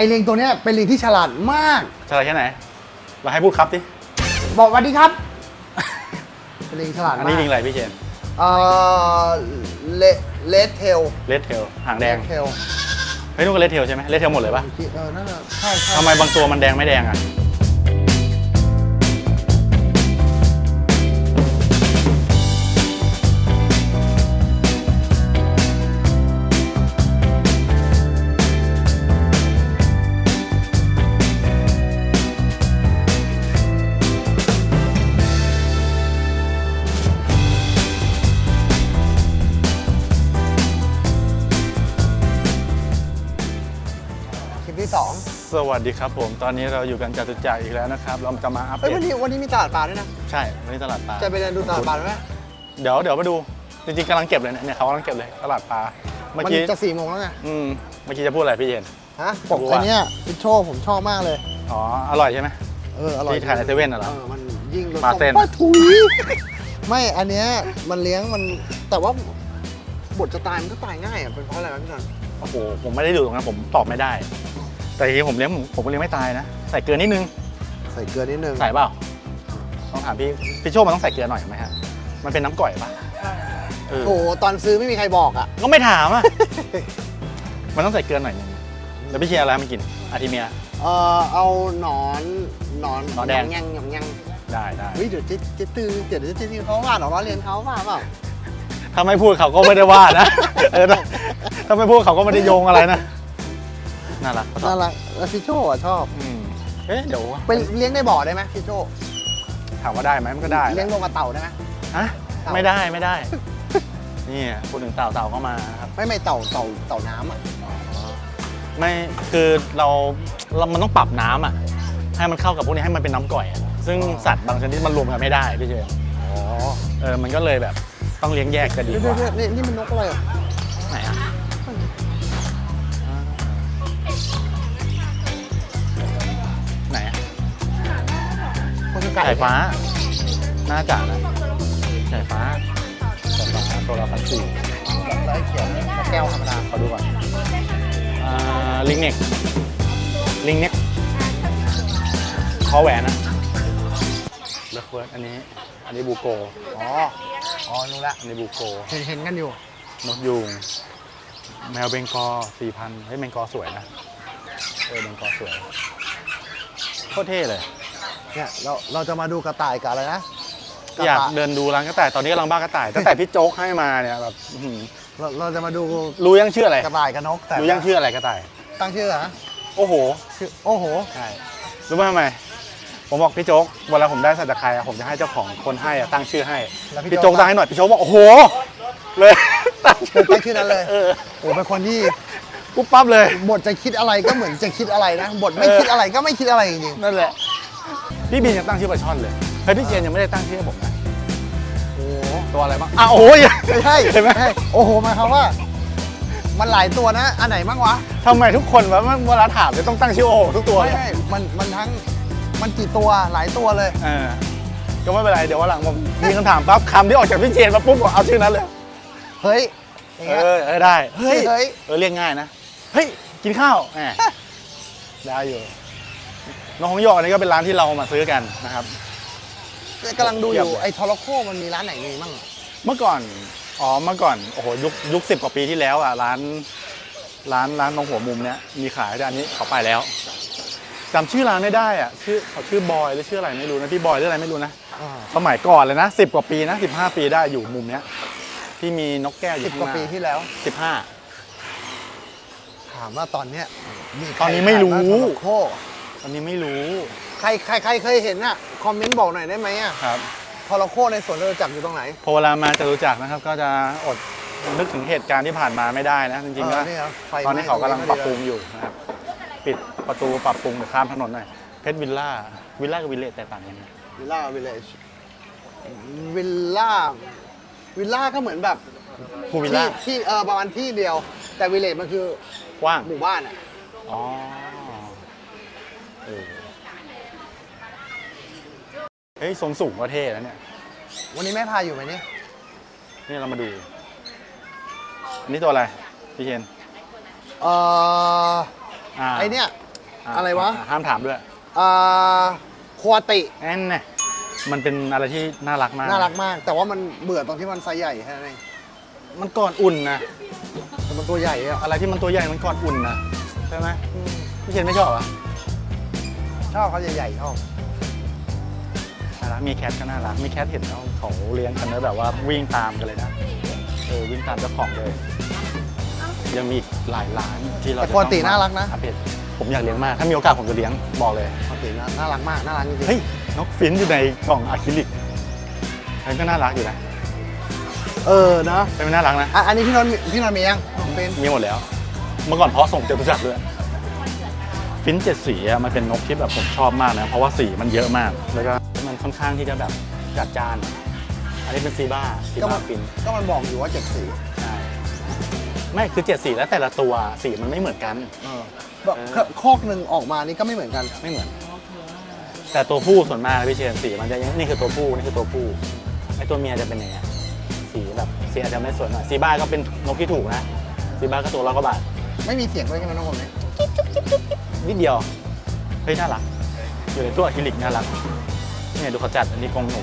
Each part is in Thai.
อลิงตัวเนี้ยเป็นลิงที่ฉลาดมาก ฉลาดแค่ไหน เราให้พูดครับดิบอกสวัสดีครับ เป็นลิงฉลาดอันมากนี้ลิงอะไรพี่เชนเอ่อเลเลดเทลเลดเทลหางแดง เทลเฮ้ยนู่นก็เลดเทลใช่ไหมเลดเทลหมดเลยปะเออนั่นน่ะใช่ใช่ทำไมบางตัวมันแดงไม่แดงอะ สองสวัสดีครับผม ตอนนี้เราอยู่กันจตุจักรอีกแล้วนะครับ เราจะมาอัปเฮ้ยเดวันตนี้วันนี้มีตลาดปลาด้วยนะ ใช่วันนี้ตลาดปลาจะไปเดินดูตลาดปลาไหมเดี๋ยวเดี๋ยวมาดูจริงๆกำลังเก็บเลยเนี่ยเนี่ยเขากำลังเก็บเลยตลาดปลาเมื่อมันกี้จะสี่โมงแล้วไง อืมเมื่อกี้จะพูดอะไรพี่เชนฮะปกรู้อัว่านเนี้ยฟิชโชผมชอบมากเลย อ๋ออร่อยใช่ไหม เออ อร่อยที่ขายในเซเว่นน่ะเหรอเออมันยิ่งรสปลาเส้นป้าถุย ไม่อันเนี้ยมันเลี้ยงมันแต่ว่าบทจะตายมันก็ตายง่ายอะเป็นเพราะอะไรวะพี่นนท์โอ้โหผมไม่ได้ดูตรงนั้นผมตอบไม่ได้ แต่ทีนี้ผมเลี้ยงผมผมก็เลี้ยงไม่ตายนะ ใส่เกลือนิดนึง ใส่เกลือนิดนึงใส่เปล่าต้องถามพี่พี่โชคมันต้องใส่เกลือหน่อยไหมฮะมันเป็นน้ำก่อยปะเออโอ้โหตอนซื้อไม่มีใครบอกอะ ก็ไม่ถามอะ มันต้องใส่เกลือหน่อยนึงแล้วพี่เชียร์อะไรให้มันกินอาทิเมีย เออเอาหนอนหนอนหนอนแดง ยังยังยังได้ได้เฮ้ยเดี๋ยวเจ๊เจ๊ตือเดี๋ยวเจ๊ตือเขาว่าหรอล้อเลียนเขาว่าเปล่าถ้าไม่พูดเขาก็ไม่ได้ว่านะเออถ้าถ้าไม่พูดเขาก็ไม่ได้โยงอะไรนะ น่ารักน่ารักแล้วฟิชโชอะชอบ อืมเอ๊ะเดี๋ยวไปเลี้ยงในบ่อได้ไหมฟิชโชถามว่าได้ไหมมันก็ได้เลี้ยงลงกับเต่าได้ไหม ฮะเต่า ไม่ได้ไม่ได้ นี่พูดถึงเต่าเต่าก็มาครับ ไม่ไม่เต่าเต่าเต่าน้ำอะไม่คือเราเรามันต้องปรับน้ำอะ ให้มันเข้ากับพวกนี้ให้มันเป็นน้ำก่อยอะซึ่งสัตว์บางชนิดมันรวมกันไม่ได้พี่เชยอ๋อเออมันก็เลยแบบต้องเลี้ยงแยกจะดีเดี๋ยวกเดี๋ยวว่าเดี๋ยวนี่นี่มันนกอะไรอะไหนอะ ไก่ไก่ฟ้า น่าจะนะไก่ฟ้าไก่ฟ้าตัวละพันสี่แล้วไอ้เขียวนี่แก้วธรรมดาขอดูก่อนอ่าลิงเน็กลิงเน็กคอแหวนนะเลิฟเวิร์ดอันนี้ อันนี้บูโก อ๋อ อ๋อรู้ละอันนี้บูโก เห็นเห็นกันอยู่ นกยูง แมวเบงกอสี่พันเฮ้ยเบงกอสวยนะ เออเบงกอสวย โคตรเท่เลย เนี่ยเราเราจะมาดูกระต่ายกับอะไรนะระอยากต่เดินดูร้านกระต่ายตอนนี้กำลังบ้ากระต่ายตั้งแต่พี่โจ๊กให้มาเนี่ยแบบอื้อหือเราเราจะมาดูรู้ยังชื่ออะไรกระต่ายกับนกแต่รู้ยังชื่ออะไรกระต่าย ตั้งชื่อเหรอโอ้โหชื่อโอ้โห ใช่รู้ไหมทำไมผมบอกพี่โจ๊กเวลาผมได้สัตว์จากใครอะผมจะให้เจ้าของคนให้อะตั้งชื่อให้แล้วพี่พี่โจ๊โจ๊กกตั้งให้หน่อยพี่โจ๊กบอกโอ้โห เลยตั้งตั้งชื่อนั้นเลยเออโอ้เป็นคนที่ปุ๊บปั๊บเลย บทจะคิดอะไรก็เหมือนจะคิดอะไรนะบทไม่เออ คิดอะไรก็ไม่คิดอะไรจริงนั่นแหละ พี่บินยังตั้งชื่อปลาช่อนเลยเฮ้ยพี่เจนยังไม่ได้ตั้งชื่อให้ผมนะๆโอ้โหตัวอะไรบ้างอะโอ้ยไม่ใช่เห็นไหมใช่โอ้โหหมายความว่า มันหลายตัวนะ อันไหนบ้างวะทำไมทุกคนวะเวลาถามจะต้องตั้งชื่อโอ้โหทุกตัวไม่เลยใช่มันมันทั้งมันกี่ตัวหลายตัวเลย เออก็ไม่เป็นไรเดี๋ยววันหลังผมมีคำถามปั๊บคำที่ออกจากพี่เจนมาปุ๊บผมเอาชื่อนั้นเลยเฮ้ยอย่างเอเงี้ย อเออได้เฮ้ยเฮ้ย เออเรียกง่ายนะเฮ้ยกินข้าวแหมได้อยู่ น้องของหยอกอันนี้ก็เป็นร้านที่เรามาซื้อกันนะครับ กำลังดูอเทียบยู่เลยไอ้ทอร์โคมันมีร้านไหนมีมั่งเมื่อก่อน อ๋อ เมื่อก่อน โอ้โห ยุคยุคสิบกว่าปีที่แล้วอะ ร้าน ร้านร้านตรงหัวมุมเนี้ย มีขายแต่อันนี้เขาไปแล้วจำชื่อร้านไม่ได้อะ ชื่อเขาชื่อบอยหรือชื่ออะไรไม่รู้นะพี่บอยหรืออะไรไม่รู้นะ อ่าสมัยก่อนเลยนะสิบกว่าปีนะสิบห้าปีได้อยู่มุมเนี้ย ที่มีนกแก้วอสิยู่บข้างกว่าหน้าปีที่แล้ว สิบห้า ถามว่าตอนเนี้ยมีใคตอนนี้ไม่รู้ขายบ้างท อร์โคตอนนี้ไม่รู้ใครใครใครเคยเห็นอะคอมเมนต์บอกหน่อยได้ไหมอะครับทอร์โคในสวนจตุจักรอยู่ตรงไหน พอเวลามาจตุจักรนะครับ ก็จะอดนึกถึงเหตุการณ์ที่ผ่านมาไม่ได้นะ จริงๆเอก็อนี่เหรอไฟไหม้ ตอนนี้เขากำลังตรงนี้ปรับปรุงอยู่นะครับ ปิดประตูปรับปรุงเดี๋ยวข้ามถนนหน่อยเพชรวิลล่าวิลล่ากับวิลเลจแตกต่างกันไหมวิลล่าวิลเลจวิลล่าวิลล่าก็เหมือนแบบภูวิลล่าที่ที่เออประมาณที่เดียว แต่วิลเลจมันคือกว้างหมู่บ้านอะอ๋อ เออเฮ้ยทรงสูงก็เท่แล้วเนี่ย วันนี้แม่พาอยู่ไหมเนี่ย นี่เรามาดู อันนี้ตัวอะไร พี่เชนเอออ่าไอเนี่ยอะไรวะห้ามถามด้วยอ่าควติ แอนน่ะมันเป็นอะไรที่น่ารักมากน่ารักมาก แต่ว่ามันเบื่อตรงที่มันไซส์ใหญ่แค่นั้นเองมันก่อนอุ่นนะ แต่มันตัวใหญ่อะอะไรที่มันตัวใหญ่มันก่อนอุ่นนะใช่ไหมอืมพี่เชนไม่ชอบเหรอะ ชอบเขาใหญ่ๆชอบน่ารักมีแคทก็น่ารักมีแคทเห็นเขาเขาเลี้ยงกันแล้วแบบว่าวิ่งตามกันเลยนะเออวิ่งตามเจ้าของเลย ยังมีอีกหลายร้านที่เราแต่จะควติต้องมน่ารักนะ อัปเดตผมอยากเลี้ยงมาก ถ้ามีโอกาสผมจะเลี้ยงบอกเลยควติน่าน่ารักมากน่ารักจริงๆ เฮ้ยนกฟินช์อยู่ในกล่องอะคริลิกมันก็น่ารักอยู่นะเออเนอะเป็นไม่น่ารักนะ อะอันนี้พี่นนท์มีพี่นนท์มียังเป็นมีหมดแล้ว เมื่อก่อนเพาะส่งจตุจักรด้วย ฟินช์เจ็ดสีอะมันเป็นนกที่แบบผมชอบมากนะ เพราะว่าสีมันเยอะมาก แล้วก็มันค่อนข้างที่จะแบบจัดจ้าน อันนี้เป็นซีบ้าซีก็บ้ามันฟินช์ก็มันบอกอยู่ว่าเจ็ดสีใช่ไม่คือเจ็ดสีแล้วแต่ละตัวสีมันไม่เหมือนกัน เออแบบเออคอกหนึ่งออกมานี่ก็ไม่เหมือนกัน ไม่เหมือน แต่ตัวผู้ส่วนมากพี่เชนสีมันจะนี่คือตัวผู้นี่คือตัวผู้ไอตัวเมียจะเป็นอย่างเงี้ยสีแบบสีอาจจะไม่สวยหน่อยซีบ้าก็เป็นนกที่ถูกนะซีบ้าก็ตัวละกว่าบาทไม่มีเสียงด้วยใช่ไหมน้องผมเนี่ย นิดเดียว เฮ้ยน่ารัก อยู่ในตัวอะคริลิกน่ารัก เนี่ยดูเขาจัดอันนี้กรงหนู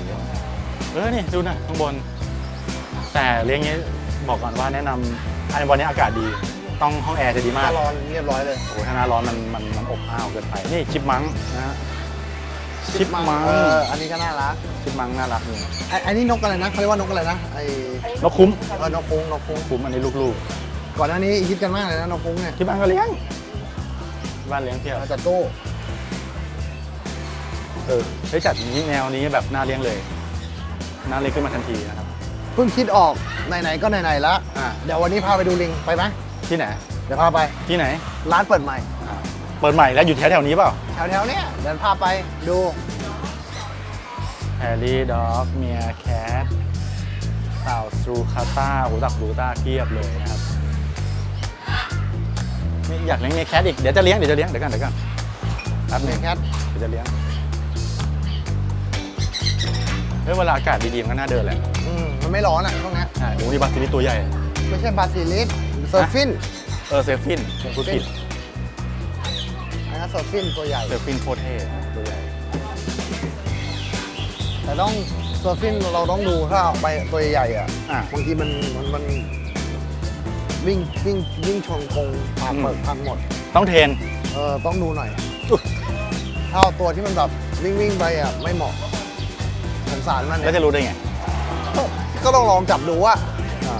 เออนี่ดูนะข้างบน แต่เลี้ยงนี้บอกก่อนว่าแนะนำอันวันนี้อากาศดี ต้องห้องแอร์จะดีมาถ้ากร้อนเรียบร้อยเลย โอ้โหถ้าหน้าร้อนมันมันมันอบอ้าวเกินไป นี่ชิปมังค์นะฮะ ชิปมังเอออันนี้ก็น่ารักชิปมังค์น่ารักนี่ไอ้อันนี้นกอะไรนะเขาเรียกว่านกอะไรนะไอ้นกคุ้ม เออนกคุ้งนกคุ้งคุ้มอันนี้ลูกก่อนหน้านี้ฮิตกันมากเลยนะนกคุ้งเนี่ย ๆ ที่บ้านก็เลี้ยงที่ บ้านเลี้ยงเพียบมาจากตู้เออเฮ้ยจัดอย่างนี้แนวนี้แบบน่าเลี้ยงเลยน่าเลี้ยงขึ้นมาทันทีนะครับ เพิ่งคิดออกไหนๆก็ไหนๆแล้วอ่า เดี๋ยววันนี้พาไปดูลิงไปไหมที่ไหน เดี๋ยวพาไปที่ไหนร้านเปิดใหม่อ่าเปิดใหม่แล้วอยู่แถวแถวๆนี้เปล่า แถวๆเนี้ยเดินพาไปดูแฮร์รี่ด็อกเมียแคทเต่าสรูคาต้าหูดักบูต้าเพียบเลยนะครับ นี่อยากเลี้ยงเมียแคทอีก เดี๋ยวจะเลี้ยง เดี๋ยวจะเลี้ยง เดี๋ยวกันเดี๋ยวกันแป๊บหนึเมงแคทเดี๋ยวจะเลี้ยง เฮ้ยเวลาอากาศดีๆมันก็น่าเดินแหละอืมมันไม่ร้อนอะตรงนี้ยใช่โอ้นี่บาซิลิสตัวใหญ่ ไม่ใช่บาซิลิสเซอร์ฟิน เออเซฟฟินผมพูดผิดอันนั้นเซอร์ฟินตัวใหญ่ เซฟฟินโคตรเท่ตัวใหญ่ แต่ต้องเซอร์ฟินเราต้องดูถ้าเอาไปตัวใหญ่ๆอะอะบางทีมันมันมัน วิ่งวิ่งวิ่งชนกรงพังหมดอืมพังหมด ต้องเทรน เออต้องดูหน่อยถ้าเอาตัวที่มันแบบวิ่งวิ่งไปอะไม่เหมาะสงสารมันแล้วเนี่ยจะรู้ได้ไงก็ก็ต้องลองจับดูว่าอ่า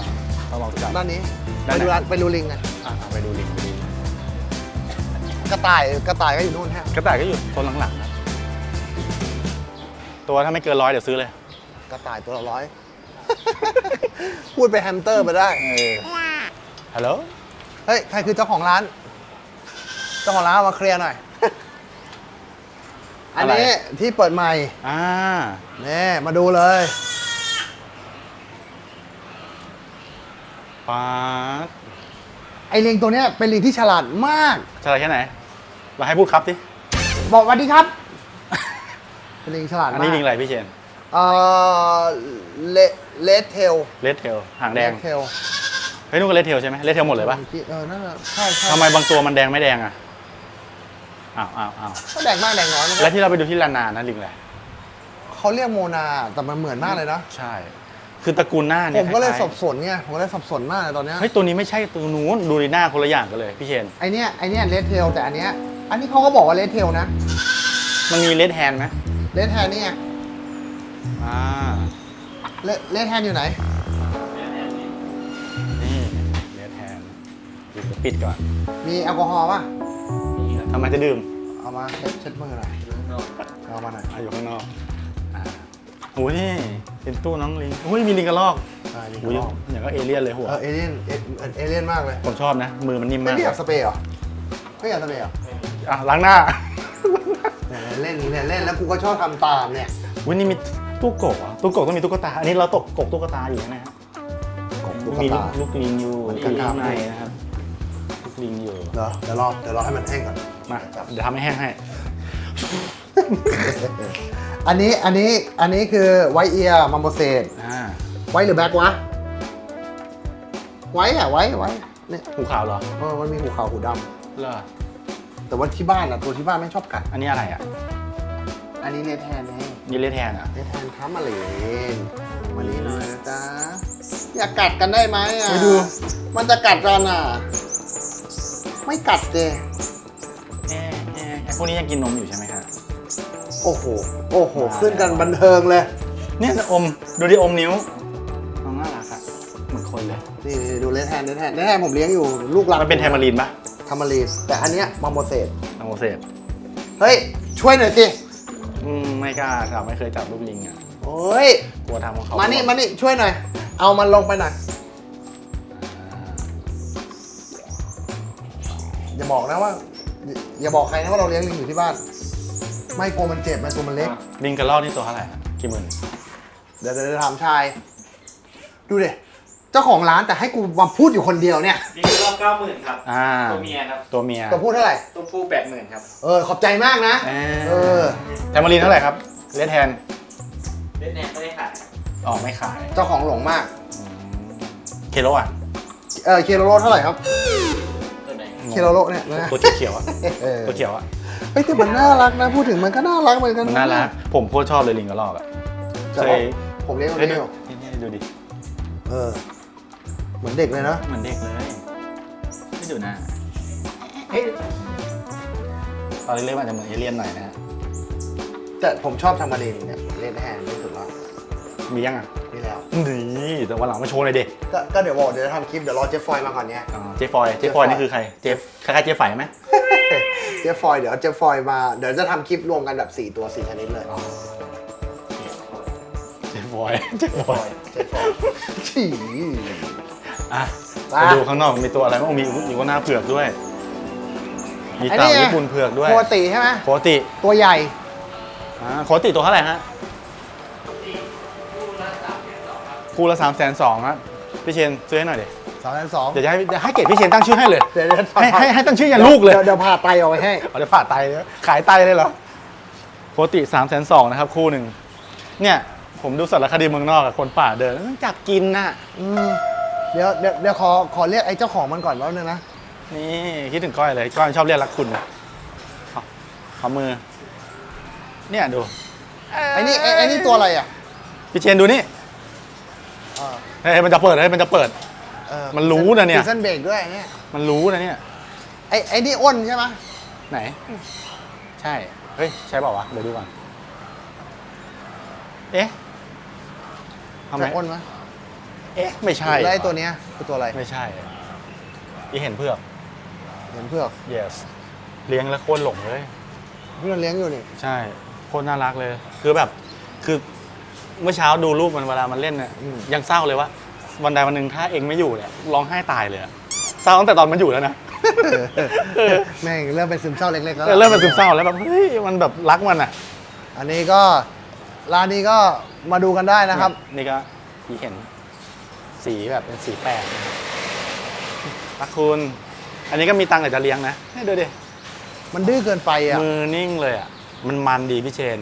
ต้องลองจับ ด้านนี้ด้าไปนไหน ดูร้านไปดูลิงไงอะไปดูลิงไปดูลิงกระต่ายกระต่ายก็อยู่นู่นฮะกระต่ายก็อยู่โซนหลังๆครับตัวถ้าไม่เกินร้อยเดี๋ยวซื้อเลย กระต่ายตัวละร้อย พูดไปแฮมสเตอร์ไปได้ เออ ฮัลโหล เฮ้ย ใครคือเจ้าของร้าน เจ้าของร้านเอามาเคลียร์หน่อย อันนี้ที่เปิดใหม่อ่า นี่มาดูเลย ป๊าดไอ้ลิงตัวเนี้ยเป็นลิงที่ฉลาดมาก ฉลาดแค่ไหน เราให้พูดครับดิบอกสวัสดีครับ เป็นลิงฉลาดอันมากนี้ลิงอะไรพี่เชน เอ่อเลเลดเทลเลดเทล หางแดง เทล เฮ้ยนู่นก็เลดเทลใช่ไหมเลดเทลหมดเลยปะเออนั่นแหละใช่ใช่ทำไมบางตัวมันแดงไม่แดงอะอ้าวอ้าวอ้าวก็แดงมากแดงน้อยมันก็แล้วที่เราไปดูที่ลานานะลิงอะไรเขาเรียกโมนาแต่มันเหมือนมากเลยนะใช่ คือตระกูลหน้าผเนี่ยมก็เลยคาสับสนไงผมก็เลยสับสนมากเลยตอนเนี้ยๆเฮ้ยตัวนี้ไม่ใช่ตัวนู้นดูในหน้าคนละอย่างกันเลยพี่เชนไอเนี้ยไอเนี้ยเลดเทลแต่อันเนี้ยอันนี้เขาก็บอกว่าเลดเทลนะ มันมีเลดแฮนไหมเลดแฮนนี่ไงอ่าเลดแฮนอยู่ไหนนี่ ปิดก่อนมีแอลกอฮอล์ป่ะ ทำไมจะดื่มเอามาเช็ดเช็ดมือหน่อยเอามาหน่อยอะอยู่ข้างนอกอ่าโอ้ยนี่เป็นตู้น้องลิงโอ้ยมีลิงกระรอกใช่นี่โอ้ยก็อย่างก็เอเลี่ยนเลยหัว เออเอเลี่ยนเอเอเลี่ยนมากเลยผมชอบนะ มือมันนิ่มไม่มากได้อยากสเปรย์เหรอไม่อยากสเปรย์เหรออะล้างหน้า เนี่ยเล่นเนี่ยเล่นแล้วกูก็ชอบทำตามเนี่ยวันนี้มีตู้กบเหรอะตู้กบต้องมีตุ๊กตา อันนี้เราตกกบตุ๊กตาอยู่นะฮะกบตุ๊กมีลูตา กลูกลิงอยู่มันอกระยู่ทำข้างในนะครับ ลูกลิงอยู่เหรอเดี๋ยวรอเดี๋ยวรอให้มันแห้งก่อน มาเดี๋ยวทำให้แห้งให้ อันนี้อันนี้อันนี้คือไวเอียมัมโบเซตอ่าไว้หรือแบ็ควะ ไว้อะไว้ไว้เนี่ยหูขาวเหรอเออมันมีหูขาวหูดเหรอแต่ว่าที่บ้านอะตัวที่บ้านไม่ชอบกัด อันนี้อะไรอะอันนี้เลดแทนไงนี่เลดแทนอะเลดแทนค้ามาเลนมานี่หน่อยนะจ๊ะอย่ากัดกันได้ไหมอะไปดู มันจะกัดกันอะ ไม่กัดเจเอ๊ะเอ๊ะไอ้พวกนี้ยังกินนมอยู่ใช่ไหมฮะโอ้โห โอ้โห ขึ้นกันบันเทิงเลย เนี่ยอมดูดิอมนิ้วน้องน่ารักอะเหมือนคนเลยนี่ดูเลดแทนเลดแทนเลดแทนผมเลี้ยงอยู่ลูกหลักมันเป็นไทมารีนปะทามารีนแต่อันเนี้ยมาโมเสสน้องโมเสสเฮ้ย ช่วยหน่อยสิอืมไม่กล้าจับไม่เคยจับลูกลิงอะโอ้ย กลัวทำของเขามามานี่มานี่ช่วยหน่อย เอามันลงไปหน่อย บอกนะว่าอย่า อย่าบอกใครนะว่าเราเลี้ยงลิงอยู่ที่บ้าน ไม่กลัวมันเจ็บมันตัวมันเล็ก ลิงกระรอกนี่ตัวเท่าไหร่อะกี่หมื่นเดี๋ยวเดี๋ยวเดี๋ยวถามชาย ดูดิเจ้าของร้านแต่ให้กูมาพูดอยู่คนเดียวเนี่ยลิงกระรอกเก้าหมื่นครับ อ่าตัวเมียครับ ตัวเมียตัวพูดเท่าไหร่ ตัวผู้แปดหมื่นครับ เออ ขอบใจมากนะเอเออไทมารีนเท่าไหร่ครับเลดแทนเล่นแนไม่ได้ขายครับอ๋อไม่ขายเจ้าของหลงมาก เคโลอะ เออเคโรโรเท่าไหร่ครับตัวไหน เคโรโรเนี่ยนะตัวเขียวๆอะเออตัวเขียวอะเฮ้ยแต่มันน่ารักนะพูดถึงมันก็น่ารักเหมือนกันมันน่ารักผมโคตรชอบเลยลิงกระรอกอะแต่เคว่ายผมเลี้ยงมันเฮ้ยเดีดูยวนี่ดูดิเออเหมือนเด็กเลยนะเหมือนเด็กเลยไม่ดูหน้าเฮ้ยตอนเล็กๆมันอาจจะเหมือนเอเลี่ยนหน่อยนะฮะแต่ผมชอบทำมาเดนเนี่ยเล่นแฮนด์ที่สุดแล้ว มียังอะนี่แล้ว นี่แต่วันหลังมาโชว์หน่อยดิก็ก็เดี๋ยวบอกเดี๋ยวจะทำคลิปเดี๋ยวรอเจฟฟอยมาก่อนเนี่ยอ๋อเจฟฟอยเจฟฟอยนี่คือใครเจฟคล้ายๆเจฟไฝไหมเจฟฟอยเดี๋ยวเจฟฟอยมาเดี๋ยวจะทำคลิปรวมกันแบบ4ตัว4ชนิดเลยเจฟฟอยเจฟฟอยเจฟฟอยฉีอะมาไปดูข้างนอกมีตัวอะไรบ้างมีอีกว่าหน้าเผือกด้วย มีเต่าญี่ปุ่นเผือกด้วยปกติใช่ไหมโคติตัวใหญ่อ่าโคติตัวเท่าไหร่ฮะ คู่ละสามแสนสองฮะพี่เชนซื้อให้หน่อยดิสองพันสองเดี๋ยวจะให้เดี๋ยวให้เกียรติพี่เชนตั้งชื่อให้เลยเดี๋ยวเดี๋ยวให้ให้ให้ตั้งชื่อยันลูกเลยดี๋วเดี๋ยวผ่าไตเอาไว้ให้เอาเดี๋ยวผ่าไตเลยขายไตเลยเหรอโคติสามแสนสองนะครับคู่หนึ่งเนี่ยผมดูสารคดีเมืองนอกอะคนป่าเดินมันจับกินน่ะอืมเดี๋ยวเดี๋ยวเดี๋ยวขอขอเรียกไอ้เจ้าของมันก่อนแป๊บนึงนะนี่คิดถึงก้อยเลยก้อยชอบเรียกรักคุณขอขอมือ เนี่ยดูไอ้นี่ไอ้ไอ้นี่ตัวอะไรอะพี่เชนดูนี่อ่า เฮ้ยมันจะเปิดเฮ้ยมันจะเปิด เออมันรู้นะเนี่ยซีซันเบรกด้วยเนี่ยมันรู้นะเนี่ย ไอ้ไอ้นี่อ้นใช่ไหมไหน ใช่ เฮ้ย ใช่เปล่าวะ เดี๋ยวดูก่อน เอ๊ะทำไมใช่อ้นไหมเอ๊ะ ไม่ใช่แล้วไอ้ตัวเนี้ยคือตัวอะไรไม่ใช่ที่เห็นเพือก เห็นเพื่อก yes เลี้ยงแล้วโคตรหลงเลย เพื่อนเลี้ยงอยู่นี่ ใช่ โคตรน่ารักเลย คือแบบ คือ เมื่อเช้าดูรูปมันเวลามันเล่นเนี่ยยังเศร้าเลยว่าวันใดวันหนึ่งถ้าเองไม่อยู่เนี่ยร้องไห้ตายเลยอะเศร้าตั้งแต่ตอนมันอยู่แล้วนะแม่งเริ่มเป็นซึมเศร้าเล็กๆแล้วเออเริ่มเป็นซึมเศร้าแล้วแบบเฮ้ยมันแบบรักมันอะอันนี้ก็ร้านนี้ก็มาดูกันได้นะครับ นี่ก็ที่เห็น สีแบบเป็นสีแปลกนะครับรักคุณ อันนี้ก็มีตังค์แต่จะเลี้ยงนะให้ดูดิ มันดื้อเกินไปอะมือนิ่งเลยอะ มันมันดีพี่เชน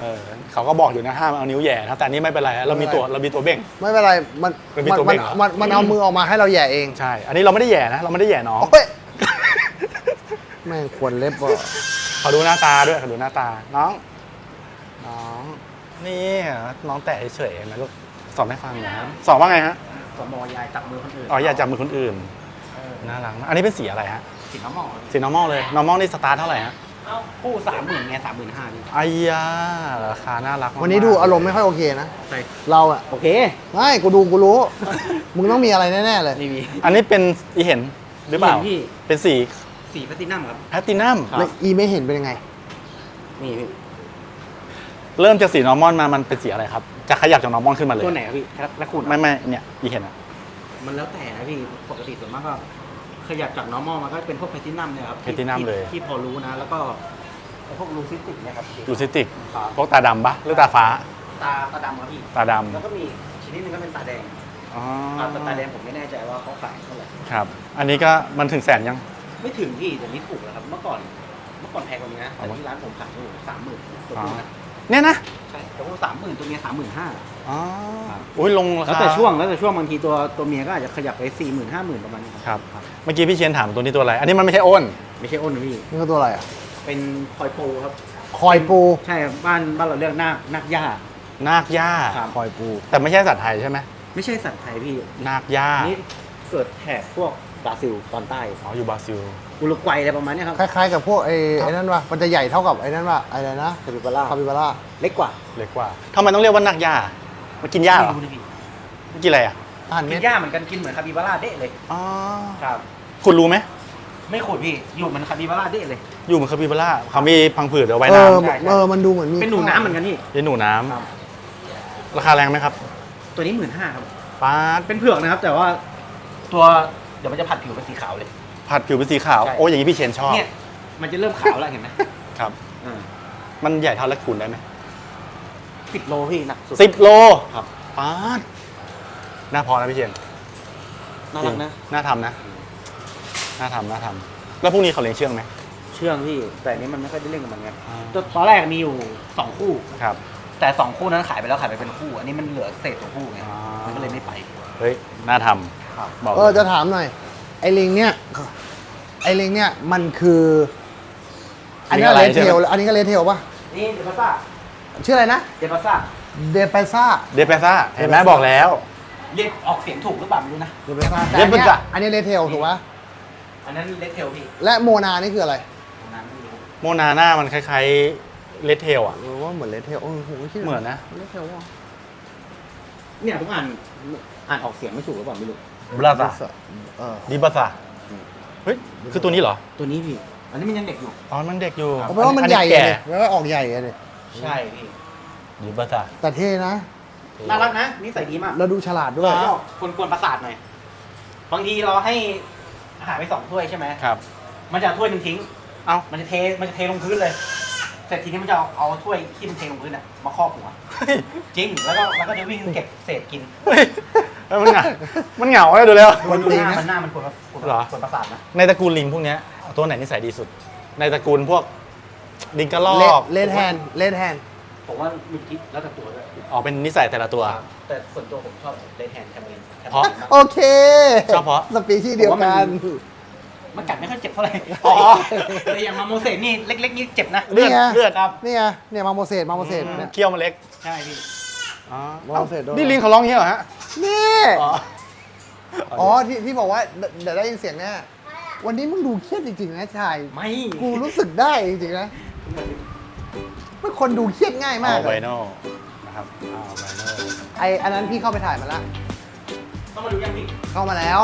เออเขาก็บอกอยู่นะห้ามเอานิ้วแหย่นะแต่อันนี้ไม่เป็นไรเรามีตัวเรามีตัวเบ่ง ไม่เป็นไรมันมันมีมันตัวมัเบ่นงเหรอ มันมันเอามือออกมาให้เราแหย่เองใช่ อันนี้เราไม่ได้แหย่นะเราไม่ได้แหย่น้องโอ้ยแม่งควรเล็บว่ะเขาดูหน้าตาด้วยเขาดูหน้าตาน้อง น้อง นี่น้องแตะเฉยๆนะลูกสอนให้ฟังนะสอนว่าไงฮะสมอยายจับมือคนอื่นอ๋ออย่าจับมือคนอื่นเออน่ารักนะอันนี้เป็นสีอะไรฮะ สีน้ำหมอกสี normal เลย normal นี่สตาร์ทเท่าไหร่ฮะเอ้า คู่สามหมื่นไงสามหมื่นห้านี่ไอ้ยาราคาน่ารักมากวันนี้ดูอารมณ์ไม่ค่อยโอเคนะ ใช่เราอะโอเค ไม่กูดูกูรู้ มึงต้องมีอะไรแน่ ๆ เลยนี่มี อันนี้เป็นอีเห็นหรือเปล่า อีเห็นพี่ เป็นสีสีแพลตตินัมครับ แพลตินัมครับ แล้วอีไม่เห็นเป็นยังไง นี่พี่เริ่มจากสี normal มามันเป็นสีอะไรครับ จะขยับจาก normal ขึ้นมาเลยตัวไหนครับพี่แล้วแล้วคุณไม่ไม่เนี่ยอีเห็นอะมันแล้วแต่นะพี่ ปกติส่วนมากก็ ขยับจาก normal มันก็เป็นพวกแพลตตินัมเนี่ยครับที่ Platinum ที่เลย ที่พอรู้นะ แล้วก็ไอ้พวกลูซิติกเนี่ยครับลูซิติกครับพวกตาดำปะหรือตาฟ้า ตาตาดำครับพี่ ตาดแล้วก็มีชนิดหนึงก็เป็นตาแดงำอ๋ออ่าแต่ตาแดงผมไม่แน่ใจว่าเขาขายเท่าไหร่ครับ อันนี้ก็มันถึงแสนยัง ไม่ถึงพี่เดี๋ยวนี้ถูกแล้วครับ เมื่อก่อน เมื่อก่อนแพงกว่านี้นะ แต่เอาวะที่ร้านผมขายอยู่สามหมื่นตัวอ๋อผู้นะเนี่ยนะ ใช่ตัวผู้สามหมื่นตัวเมียสามหมื่นห้า อ๋ออุ้ยลงราคาแล้วแต่ช่วงแล้วแต่ช่วงบางทีตัวตัวเมียก็อาจจะขยับไปสี่หมื่นห้าหมื่นประมาณนี้ครับ เมื่อกี้พี่เชียนถามตัวนี้ตัวอะไร อันนี้มันไม่ใช่อ้น ไม่ใช่อ้นนะพี่นี่ก็ตัวอะไรอะ เป็นคอยโปครับ คอยปู ใช่ครับบ้านบ้านเราเรียกนาคนาคย่า นาคย่าครับ คอยปู แต่ไม่ใช่สัตว์ไทยใช่ไหม ไม่ใช่สัตว์ไทยพี่นาคย่านี่เกิดแถบพวก บราซิลตอนใต้อ๋ออยู่บราซิลอุรุกวัยอะไรประมาณเนี้ยครับ คล้ายๆกับพวกไอ้ไอ้นั่นว่ะมันจะใหญ่เท่ากับไอ้นั่นว่ะอะไรนะคาปิบาร่าคาปิบาร่าเล็กกว่าเล็กกว่าทำไมต้องเรียกว่านาคย่ามันกินหญ้าเหรอไม่รู้นะพี่มันกินอะไรอะอ่านกิเม็นดหญ้าเหมือนกันกินเหมือนคาปิบาร่าเด๊ะเลยอ๋อครับ คุณรู้ไหมไม่ขุดพี่อยู่เหมือนคาปิบาร่าเด๊ะเลย อยู่เหมือนคาปิบาร่าเขามีพังผืดเอาไว้เออน้ำใช่ใช่ เออมันดูเหมือนมีเป็นหนูน้ำเหมือนกันพี่เป็นหนูน้ำครับราคาแรงไหมครับตัวนี้หมื่นห้าครับ ป้าดเป็นเผือกนะครับ แต่ว่าตัวเดี๋ยวมันจะผัดผิวเป็นสีขาวเลย ผัดผิวเป็นสีขาว ใช่ โอ้อย่างนี้พี่เชนชอบ เนี่ยมันจะเริ่มขาวแล้วเห็นไหมครับ อ่ามันใหญ่เท่าและคูณได้ไหมสิบโลพี่หนักสุดสิบโลครับป้าดน่าพอนะพี่เชนน่ารักนะ น่าทำนะ น่าทำน่าทำแล้วพรุ่งนี้เขาเลี้ยงเชื่องไหมเชื่องพี่ แต่อันนี้มันไม่ค่อยได้เล่นกับมันไงอ่าตัวตอนแรกมีอยู่สองคู่ ครับแต่สองคู่นั้นขายไปแล้วขายไปเป็นคู่ อันนี้มันเหลือเศษตัวคู่ไงอ่ามัมันก็เลยไม่ไป เฮ้ยน่าทครับำ บอกเออจะถามหน่อย ไอ้ลิงเนี่ยไอ้ลิงเนี่ยมันคือ อันนี้เลเทลอันนี้ก็เลเทลป่ะนี่เดปาซ่าชื่ออะไรนะเดปาซ่าเดเปซ่าเดปเปซ่าเห็นไหมบอกแล้วเรียกออกเสียงถูกหรือเปล่าไม่รู้นะเดเปซ่าเดเปซ่าอันนี้เลเทลถูกปะอันนั้นเลดเทลพี่และโมนานี่คืออะไรตรงนั้นไม่รู้โมนาหน้ามันคล้ายๆเลดเทลอะเออว่าเหมือนเลเทลเออผมก็คิดเหมือนนะเลเทลว่ะเนี่ยผมอ่านอ่านออกเสียงไม่ถูกหรือเปล่าไม่รู้ บราซาเออดิบาซาเฮ้ยคือตัวนี้เหรอตัวนี้พี่ อันนี้มันยังเด็กอยู่ อ๋อมันเด็กอยู่เอาเป็นว่ามันใหญ่แก่เลยแปลว่าออกใหญ่เลยใช่พี่ดิบาซา Dạ. แต่เท่นะ น่ารักนะนิสัยดีมากแล้วดูฉลาดด้วย ชอบคนกวนประสาทหน่อยบางทีเราให้อาหารไปสองถ้วยใช่ไหมครับ มันจะเอาถ้วยหนึงทิ้ง เอ้ามันจะเทมันจะเทลงพื้นเลย เสร็จทีนี้มันจะเอาเอาถ้วยที่มันเทลงพื้นอะมาครอบหัว จริง แล้วก็แล้วก็จะวิ่งเก็บเศษกินเฮ้ยแล้วมันเหงามันเหงาเลยดูแล้วดูดูหน้ามันหน้ามันกวนประกวนเหรอกวนประสาทนะในตระกูลลิงพวกเนี้ยตัวไหนนิสัยดีสุด ในตระกูลพวกลิงกระรอเลดกเลดแฮนเลดแฮนผมว่ามีทิศแล้วแต่ตัวด้วยออกเป็นนิสัยแต่ละตัว แต่ส่วนตัวผมชอบเลดแฮนด์แคมเบรนเพราะโอเคชอบเพราะ สปีชีส์เดียวกัน มันกัดไม่ค่อยเจ็บเท่าไหร่อ๋อแต่อย่างมาโมเสสนี่เล็กๆนี่เจ็บนะเลือดนี่ไง เลือดครับนี่ไงเนี่ยมาโมเสสมาโมเสสเนี่ยเคี้ยวมันเล็กใช่พี่อ๋อมองเสร็จด้วยนี่ลิงเขาร้องอย่างนี้เหรอฮะนี่อ๋ออ๋อที่ที่บอกว่าเดี๋ยวได้ยินเสียงแน่วันนี้มึงดูเครียดจริงๆนะชายไม่กูรู้สึกได้จริงๆนะเป็นคนดูเครียดง่ายมากเอาเลไวยโน่นะครับเอาไวโน่ไออันนั้นพี่เข้าไปถ่ายมาละต้องมาดูยังพี่เข้ามาแล้ว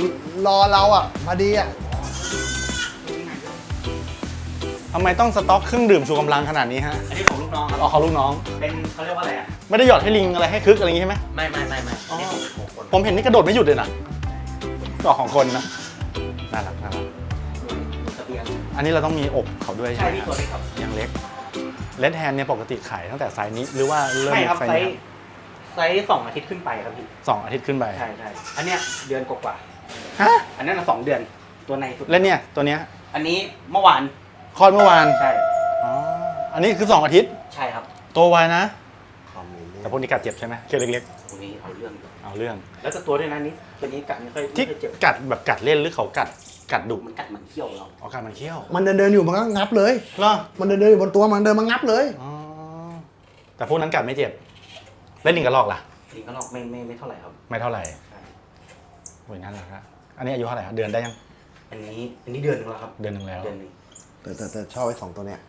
รอรอเราอะพอดีอะทำไมต้องสต็อกเครื่องดื่มชูกำลังขนาดนี้ฮะอันนี้ของลูกน้องครับเอาเขาลูกน้อง เป็นเขาเรียกว่าอะไรอะ ไม่ได้หยอดให้ลิงอะไรให้คึกอะไรอย่างงี้ใช่ไหม ไม่ไม่ไม่ไม่อ๋ออันนี้ของคนผมเห็นนี่กระโดดไม่หยุดเลยนะก็ของคนนะ น่ารักน่ารัก เสบียงอันนี้เราต้องมีอกเขาด้วยใช่ใช่ไหมพี่คตัรัวบเล็กครับยังเล็กเลดแฮนเนี่ยปกติขายตั้งแต่ไซส์นี้หรือว่าเริ่มไม่ครับ ไซส์ไซนี้ส์ไซส์สองอาทิตย์ขึ้นไปครับพี่ สองอาทิตย์ขึ้นไป ใช่ใช่อันเนี้ยเดือนกว่า ฮะๆอันนั้นน่ะสองเดือนตัวในสุดแล้วเนี่ย ตัวเนี้ยอันนี้เมื่อวานคลอดเมื่อวานใช่อ๋ออันนี้คือสองอาทิตย์ใช่ครับโตไวนะแต่พวกนี้กัดเจ็บใช่ไหมเคี้ยวเล็กตรงนี้เอาเรื่องอยู่ๆเอาเรื่อง แล้วก็ตัวด้วยนะนี่ตัวนี้กัดไม่ค่อยที่ไม่ค่อยเจ็บกัดแบบกัดเล่นหรือเขากัดกัดดุมันกัดเหมันเขี้ยวเราอ๋อกัดมันเขี้ยวมันเดินเดินๆอยู่มันก็งับเลย เหรอมันเดินเดินๆอยู่บนตัวมันเดินมางับเลย อ๋อแต่พวกนั้นกัดไม่เจ็บ แล้วลิงกระรอกล่ะ ลิงก็ลอกไม่ไม่ไม่เท่าไหร่ครับไม่เท่าไหร่ใช่โอ้ยน่ารักอะ อันนี้อายุเท่าไหร่ครับเดือนได้ยังอันนี้อันนี้เดือนหนึงแล้วครับเดือนหนึ่งแล้วเดือนหนึงแต่แต่แต่ชอบไอ้สองตัวเนี้ย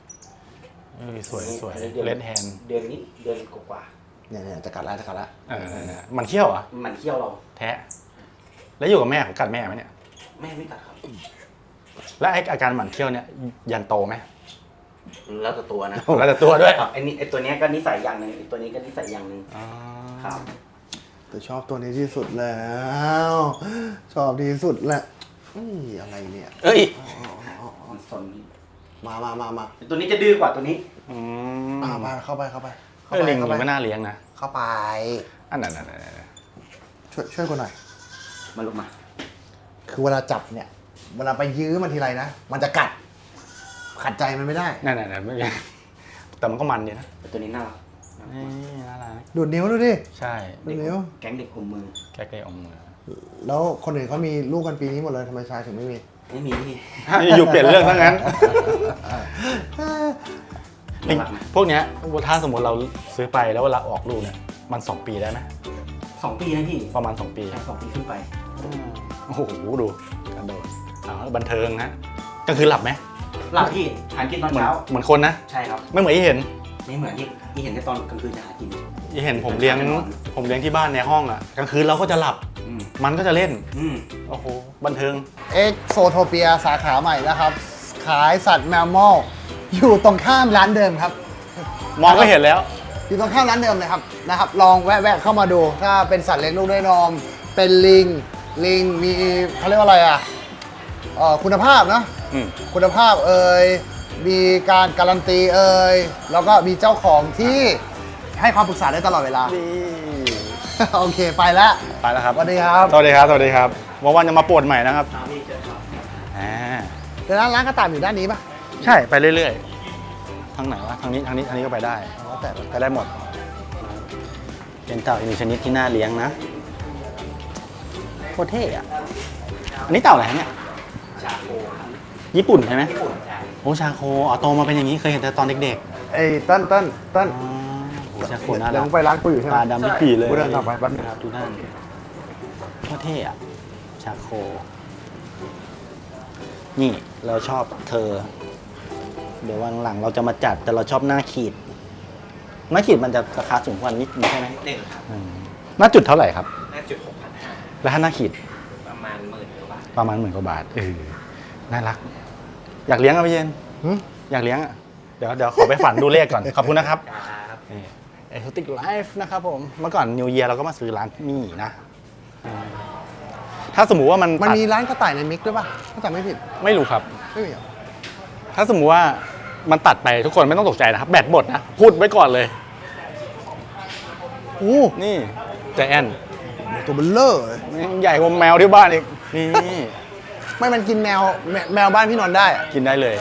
เออสวยสวยอันนี้ดือนเลดแฮนเดือนนี้เดือนกว่าเนี่ยเนี่ยจะกัดแล้วจะกัดแล้วเออมันเขี้ยวเหรอะๆมันเขี้ยวเรา แทะแล้วอยู่กับแม่เขากัดแม่ไหมเนี่ยแม่ไม่กัดครับ แล้วไอ้อาการหมันเขี้ยวเนี่ยยันโตไหมแล้วแต่ตัวนะแล้วแต่ตัวด้วยครับไอ้นี่ไอ้ตัวเนี้ยก็นิสัยอย่างหนึ่งไอ้ตัวนี้ก็นิสัยอย่างหนึ่งอ๋อครับ แต่ชอบตัวนี้ที่สุดแล้ว ชอบที่สุดแหละอุ้ยอะไรเนี่ยเอ้ยมันสนมามามามาตัวนี้จะดื้อกว่าตัวนี้ อืมอ่าไปเข้าไปเข้าไปเออลิงเข้ามันไปก็น่าเลี้ยงนะเข้าไป อันนั้นอันนั้นอันนั้นช่วยช่วยคนหน่อย มาลุกมา คือเวลาจับเนี่ย เวลาไปยื้อมันทีไรนะ มันจะกัด ขัดใจมันไม่ได้ นั่นนั่นนั่นไม่แต่มันก็มันดีนะแต่ตัวนี้น่ารัก นี่น่ารักดูดนิ้วดูดิ ใช่ดูดนิ้ว แก๊งเด็กกลุ่มมือ แก้เกยอมมือ แล้วคนอื่นเขามีลูกกันปีนี้หมดเลยทำไมชายถึงไม่มี ไม่มีพี่อยู่เปลี่ยนเรื่องทั้งนั้นน่ารักนะพวกเนี้ยถ้าสมมติเราซื้อไปแล้วเวลาออกลูกเนี่ยมัน2ปีได้ไหมสองปีนะพี่ ประมาณ2ปีใช่สองปีขึ้นไปโอ้โหดูกระโดดเอาบันเทิงฮะก็คือหลับไหมหลับพี่ทานกินตอนเหมือนเช้าเหมือนคนนะ ใช่ครับ ไม่เหมือนที่เห็น ไม่เหมือนที่ที่เห็นในตอนกลางคืนจะหากิน ที่เห็นผมเลี้ยง ผมเลี้ยงที่บ้านในห้องอะกลางคืนเราก็จะหลับ อืมมันก็จะเล่น อืม โอ้โห บันเทิง เอ็กโซโทเปียสาขาใหม่นะครับ ขายสัตว์แมวมอลอยู่ตรงข้ามร้านเดิมครับ มองก็เห็นแล้ว อยู่ตรงข้ามร้านเดิมเลยครับนะครับ ลองแวะๆเข้ามาดู ถ้าเป็นสัตว์เลี้ยงลูกด้วยนม เป็นลิง ลิงมีเขาเรียกว่าอะไรอะเอ่อคุณภาพนะอืม คุณภาพเอ่ย มีการการันตีเอ่ยแล้วก็มีเจ้าของที่ให้ความปรึกษาได้ตลอดเวลา นี่โอเคไปแล้วไปแล้วครับ สวัสดีครับสวัสดีครับ สวัสดีครับวันวันจะมาปวดใหม่นะครับครับพี่เจอครับอ่าแต่ร้านร้านกระต่ายอยู่ด้านนี้ปะใช่ไปเรื่อยๆ ทางไหนวะ ทางนี้ทางนี้ทางนี้ก็ไปได้ อ๋อแต่ไปได้หมด เป็นเต่าอีกหนึ่งชนิดที่น่าเลี้ยงนะโคตรเท่อะอันนี้เต่าอะไรเนี่ยชาโคครับญี่ปุ่นใช่ไหมญี่ปุ่นใช่ โอ้ชาโคอ๋อโตมาเป็นอย่างนี้เคยเห็นแต่ตอนเด็กไอ้ต้นต้นต้นๆอ๋อโอ้ชาโคน่าเดี๋ยรัวกมึงไปร้านกูอยู่ใช่ไหม ตาดำปิดปีเลยกูเดินต่อไปแป๊บนึง ครับดูนั่นโคตรเท่อะชาโค นี่เราชอบเธอ เดี๋ยววันหลังเราจะมาจัดแต่เราชอบหน้าขีด หน้าขีดมันจะราคาสูงกว่านิดนึงใช่ไหมหนึ่งครับอืมหน้าจุดเท่าไหร่ครับหน้าจุดหกพันห้าแล้วถ้าหน้าขีดประมาณหมื่นกว่าบาทประมาณหมื่นกว่าบาทเออน่ารัก อยากเลี้ยงอะพี่เย็นหึอยากเลี้ยงอะเดี๋ยวเดี๋ยวขอไปฝันดูเลขก่อน ขอบคุณนะครับครับนี่เอทูติกไลฟ์นะครับผม เมื่อก่อนนิวเยียเราก็มาซื้อร้านนี่นะอืมถ้าสมมุติว่ามันมันตัดมีร้านกระต่ายในมิกด้วยปะถ้าจำไม่ผิด ไม่รู้ครับ ไม่มีเหรอถ้าสมมุติว่ามันตัดไปทุกคนไม่ต้องตกใจนะครับ แบตหมดนะ พูดไว้ก่อนเลยโอ้นี่ใจแอนตัวเบลเลอร์เลยใหญ่กว่าแมวที่บ้านอีกนี่ ไม่มันกินแมวแมวแมวบ้านพี่นนท์ได้อะกินได้เลย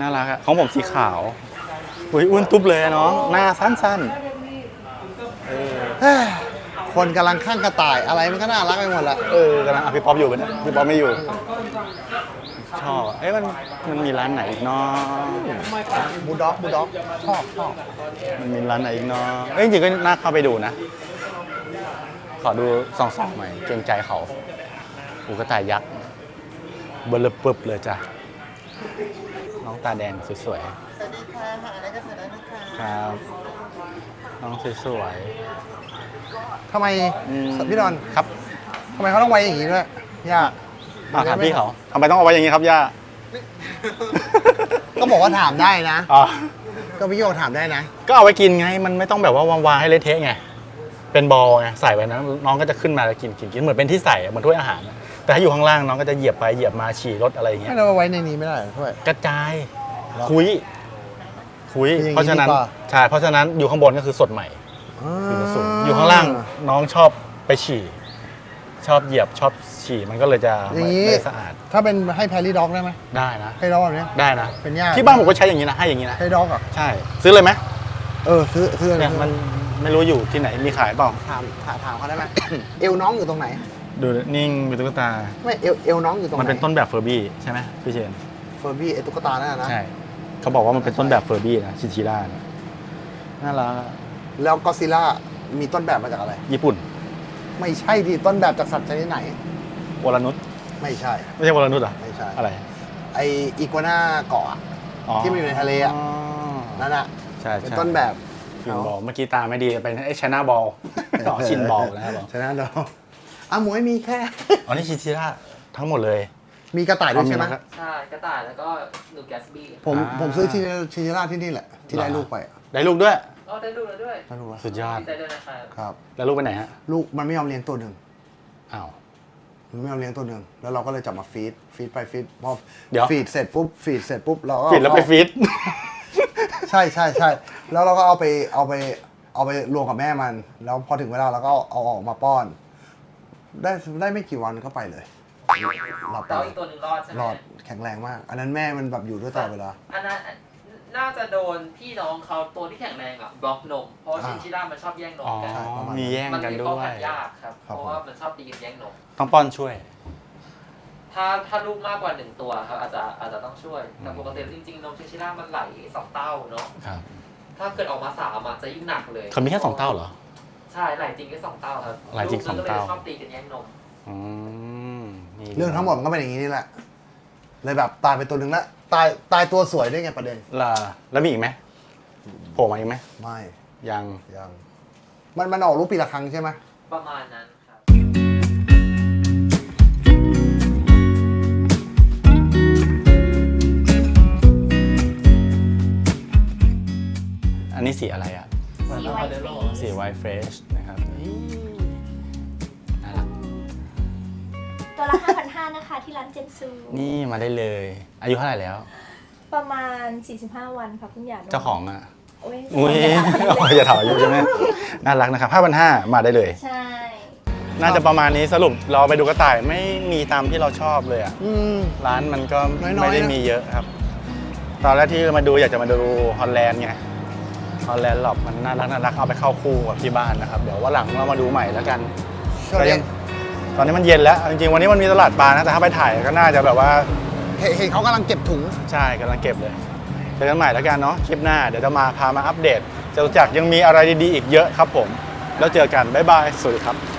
น่ารักอะของผมสีขาวอุ้ยอ้วนตุ๊บเลยอะน้องหน้าสั้นๆเออเฮ้ยคนกำลังข้างกระต่ายอะไรมันก็น่ารักไปหมดละเออกำลังอะพี่ป๊อปอยู่ปะเนี่ยพี่ป๊อปไม่อยู่ ชอบอะเอ้ยมันมันมีร้านไหนอีกเนาะบูลด็อกบูลด็อกชอบชอบมันมีร้านไหนอีกเนาะเอ้ยจริงๆก็น่าเข้าไปดูนะ ขอดูส่องๆหน่อยเกรงใจเขาอูกระต่ายยักษ์ เบลอปึบเลยจ้ะ น้องตาแดงสวยสวัสดีค่ะหาอะไรก็เสร็จแล้วนะคะๆครับ น้องสวยทำไมๆอืมพี่นนท์ครับทำไมเขาต้องไว้อย่างนี้ด้วยยากอะถามพี่เขาทำไมต้องเอาไว้อย่างนี้ครับย่า ก็บอกว่าถามได้นะอ๋อก็พี่โยถามได้นะ ก็เอาไว้กินไง มันไม่ต้องแบบว่าวางๆให้เละเทะไง เป็นบอลไงใส่ไว้นะน้องก็จะขึ้นมาแล้วกินกินกินเหมือนเป็นที่ใส่อะเหมือนถ้วยอาหารอะ แต่ถ้าอยู่ข้างล่างน้องก็จะเหยียบไปเหยียบมาฉี่รถอะไรอย่างเงี้ไม่ยเราไว้ในนี้ไม่ได้เหรอถ้วย กระจายเหรอคุยคุยคืออย่างนี้เพราะฉะนั้นดีกว่า ใช่เพราะฉะนั้นอยู่ข้างบนก็คือสดใหม่อ่าอยู่สูงอยู่ข้างล่างน้องชอบไปฉี่ ชอบเหยียบชอบฉี่มันก็เลยจะอไม่ย่างนี้ ไม่สะอาดถ้าเป็นให้แพรรี่ด็อกได้ไหมได้นะ ให้ด็อกแบบเนี้ย ได้นะเป็นยาก ที่บ้านผมก็ใช้อย่างนี้นะให้อย่างนี้นะให้ด็อกเหรอะใช่ ซื้อเลยไหมเออซื้อซื้ออะไรเนี่ยมันไม่รู้อยู่ที่ไหนมีขายเปล่าถามถามถามเขาได้ไหม เอวน้องอยู่ตรงไหน ดูนิ่งเป็นตุ๊กตา ไม่เอวเอวน้องอยู่ตรงไหนมันเป็นต้นแบบเฟอร์บี้ใช่ไหมพี่เชนเฟอร์บี้ไอตุ๊กตานั่นนะใช่เขาบอกว่ามันเป็นต้นแบบเฟอร์บี้นะชินชิล่าเนี่ยน่ารักอะแล้วก็ซิล่ามีต้นแบบมาจากอะไร ญี่ปุ่นไม่ใช่ดิต้นแบบจากสัตว์ชนิดไหน วรนุชไม่ใช่ ไม่ใช่วรนุชเหรอไม่ใช่ อะไรไออีกัวน่าเกาะอะอ๋อที่มันอยู่ในทะเลอะนั่นอะใช่เป็นใช่ต้นแบบชินบอลเมื่อกี้ตาไม่ดีเป็นไอ้ชนะบอลอ๋อชินบอลนะครับบอลชนะเรา อะหมวยมีแค่ อ๋อนี่ชิชิล่าทั้งหมดเลย มีกระต่ายด้วยใช่ไหมอ๋อครับ ใช่กระต่ายแล้วก็หนูแกสบี้ผมอ่า ผมซื้อชิชิชิล่าที่นี่แหละ ที่ได้ลูกไปอะได้ลูกด้วยอ๋อได้ลูกแล้วด้วยได้ลูกแล้วสุดยอด ดีใจด้วยนะครับครับ แล้วลูกไปไหนฮะ ลูกมันไม่ยอมเลี้ยงตัวหนึ่งอ้าว มันไม่ยอมเลี้ยงตัวหนึ่งแล้วเราก็เลยจับมาฟีดฟีดไปฟีดพอเดี๋ยว ฟีดเสร็จปุ๊บฟีดเสร็จปุ๊บเราก็ฟิตแล้วไปฟิต ใช่ใช่ใช่แล้วเราก็เอาไปเอาไปเอาไปรวมกับแม่มัน แล้วพอถึงเวลาเราก็เอาออกมาป้อน ได้ได้ไม่กี่วันก็ไปเลยหลับไปแต่ว่าเลอียกตัวหนึ่งรอดใช่ไหมรอดแข็งแรงมาก อันนั้นแม่มันแบบอยู่ด้วยตลอดเวลา อันนั้นอันน่าจะโดนพี่น้องเขาตัวที่แข็งแรงอะบล็อกนม เพราะว่าอ่าชินชิล่ามันชอบแย่งนมอ๋อกันใช่ประมาณนั้นมีแย่งมันกันมีด้ป้องวกัย นยากครับครับเพราะว่ามันชอบตีกันแย่งนม ต้องป้อนช่วย ถ้าถ้าลูกมากกว่าหนึ่งตัวครับอาจจะอาจจะต้องช่วย แต่ปกติจริงๆนมชินชิล่ามันไหลสองเต้าเนาะ ครับ ถ้าเกิดออกมาสามอะจะยิ่งหนักเลยเขามีแค่สองเต้าเหรอ ใช่ไหลจริงแค่สองเต้าครับไหลจริงสองเต้า ลูกมันก็ลยชอบตีกันแย่งนม อืมนี่เรื่องทั้งหมดมันก็เป็นอย่างนี้นี่แหละ เลยแบบตายไปตัวหนึ่งแล้วตายตายตัวสวยด้วยไงประเด็น ล่ะแล้วมีอีกไหมโผล่มาอีกไหมไม่ ยัง ยัง มันมันออกรูปปีละครั้งใช่ไหม ประมาณนั้นครับ อันนี้สีอะไรอะ สีไวท์เฟรชสีไวท์เฟรชนะครับนี่น่ารักตัวละ 5,500 นะคะ ที่ร้านเจนซู นี่มาได้เลย อายุเท่าไหร่แล้ว ประมาณ 45 วันค่ะเพิ่งหย่านมเจ้าของอะโอ้ยอุ้ยไม่อย่าถามอายุใช่ไหมน่ารักนะครับห้าพันห้ามาได้เลย ใช่ น่าจะประมาณนี้สรุปเราไปดูกระต่ายไม่มีตามที่เราชอบเลยอะอืมร้านมันก็น้อยๆไม่ได้นะมีเยอะครับ ตอนแรกที่มาดูอยากจะมาดูฮอลแลนด์ไง ฮอลแลนด์หลอบมันน่ารักน่ารักเอาไปเข้าคู่กับที่บ้านนะครับ เดี๋ยวว่าหลังเรามาดูใหม่แล้วกันช่วงก็นี้ยังตอนนี้มันเย็นแล้วจริงๆวันนี้มันมีตลาดปลานะแต่ถ้าไปถ่ายก็น่าจะแบบว่าเห็นเห็นเขากำลังเก็บถุง ใช่กำลังเก็บเลยเจอกันใหม่แล้วกันเนาะคลิปหน้าเดี๋ยวจะมาพามาอัปเดตจตุจักรยังมีอะไรดีๆอีกเยอะครับผม แล้วเจอกันบ๊ายบายสวัสดีครับ